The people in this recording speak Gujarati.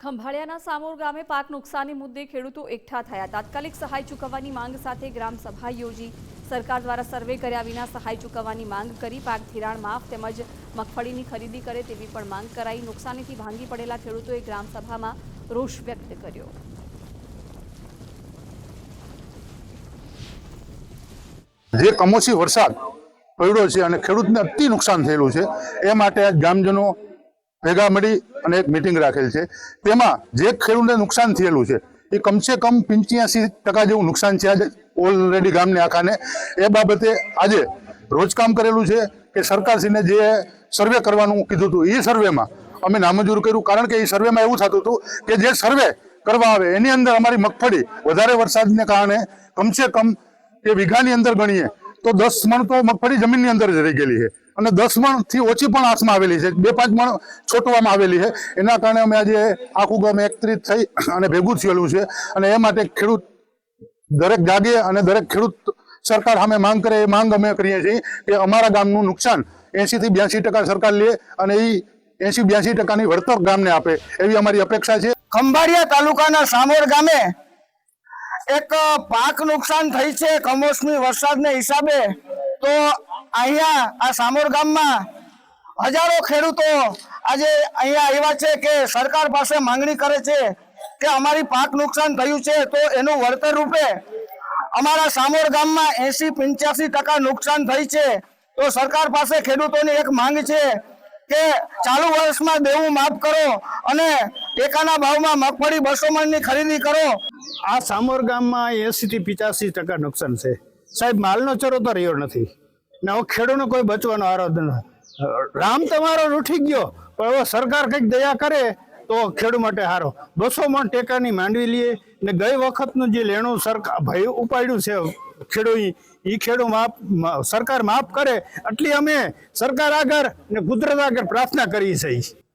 ખંભાળિયાના સામોર ગામે પાક નુકસાની મુદ્દે ખેડૂતો એકઠા થયા. તાત્કાલિક સહાય ચૂકવવાની માંગ સાથે ગ્રામ સભા યોજી. સરકાર દ્વારા સર્વે કર્યા વિના સહાય ચૂકવવાની માંગ કરી પાક ધિરાણ માફ તેમજ મગફળીની ખરીદી કરે તેવી પણ માંગ કરાઈ. નુકસાનીથી ભાંગી પડેલા ખેડૂતોએ ગ્રામ સભામાં રોષ વ્યક્ત કર્યો. જે કમોસી વરસાદ પડ્યો છે અને ખેડૂતને અતિ નુકસાન થયેલું છે, એ માટે ગ્રામજનો ભેગા મળી અને એક મિટિંગ રાખેલ છે. તેમાં જે ખેડૂતને નુકસાન થયેલું છે, એ કમસે કમ પંચ્યાસી ટકા જેવું નુકસાન છે આજે ઓલરેડી ગામને આખાને. એ બાબતે આજે રોજકામ કરેલું છે કે સરકારશ્રીને જે સર્વે કરવાનું કીધું હતું એ સર્વેમાં અમે નામંજૂર કર્યું. કારણ કે એ સર્વેમાં એવું થતું હતું કે જે સર્વે કરવા આવે, એની અંદર અમારી મગફળી વધારે વરસાદને કારણે કમસે કમ કે વીઘાની અંદર ગણીએ, તો દસ મણ તો મગફળી જમીનની અંદર જ રહી ગયેલી છે. અને દસ મણથી ઓછી પણ આસમાં આવેલી છે. બે પાંચ મણ છોટવામાં આવેલી છે. એના કારણે અમે આજે આખું ગામ એકત્રિત થઈ અને ભેગું થયેલું છે. અને એ માટે ખેડૂત દરેક જાગે અને દરેક ખેડૂત સરકાર સામે માંગ કરે એ માંગ અમે કરીએ છીએ કે અમારા ગામનું નુકસાન એંશી થી બ્યાસી ટકા સરકાર લે અને એ એંશી બ્યાસી ટકાની વળતર ગામને આપે એવી અમારી અપેક્ષા છે. ખંભાળિયા તાલુકાના સામોર ગામે એક પાક નુકસાન થઈ છે કમોસમી વરસાદને હિસાબે. તો અહીંયા આ સામોર ગામમાં હજારો ખેડૂતો આજે અહીંયા આવ્યા છે કે સરકાર પાસે માંગણી કરે છે કે અમારી પાક નુકસાન થયું છે તો એનું વળતર રૂપે અમારા સામોર ગામમાં એસી પંચ્યાસી ટકા નુકસાન થઈ છે. તો સરકાર પાસે ખેડૂતોની એક માંગ છે કે ચાલુ વર્ષમાં દેવું માફ કરો અને ટેકાના ભાવમાં મગફળી બસો મણની ખરીદી કરો. આ સામોર ગામમાં એસી થી પિચાસી ટકા નુકસાન છે. સાહેબ, માલનો ચરો તો રહ્યો નથી. ને હવે ખેડૂતનો કોઈ બચવાનો આરોધ નથી રામ તમારો રૂઠી ગયો, પણ હવે સરકાર કંઈક દયા કરે તો ખેડૂત માટે સારો બસો મણ ટેકાની માંડવી લઈએ ને ગઈ વખતનું જે લેણું સરકાર ભાઈ ઉપાડ્યું છે ખેડૂત એ ખેડૂત માફ સરકાર માફ કરે એટલી અમે સરકાર આગળ ને કુદરત આગળ પ્રાર્થના કરીએ છીએ.